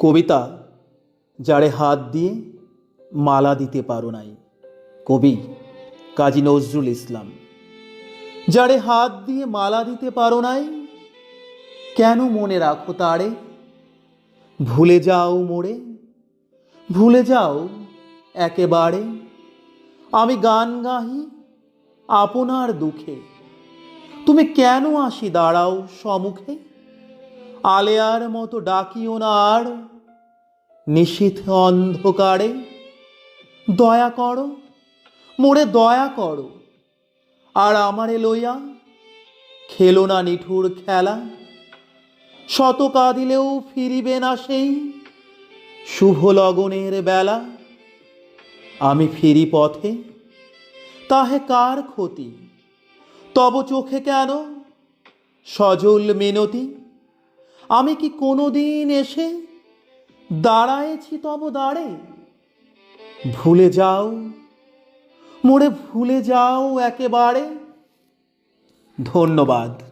কবিতা যারে হাত দিয়ে মালা দিতে পারো নাই। কবি কাজী নজরুল ইসলাম। যারে হাত দিয়ে মালা দিতে পারো নাই, কেন মনে রাখো তারে? ভুলে যাও মোড়ে ভুলে যাও একেবারে। আমি গান গাহি আপনার দুঃখে, তুমি কেন আসি দাঁড়াও সম্মুখে আলেয়ার মতো ডাকিও না আর নিশীথ অন্ধকারে। দয়া করো, মোরে দয়া করো। আর আমারে লইয়া খেলো না নিঠুর খেলা। শত কাঁদিলেও ফিরিবে না সেই শুভ লগনের বেলা। আমি ফিরি পথে, তাহে কার ক্ষতি? তব চোখে কেন সজল মিনতি? আমি কি কোনো দিন এসে দাঁড়ায়েছি তব দাঁড়ে। ভুলে যাও মোরে ভুলে যাও একেবারে। ধন্যবাদ।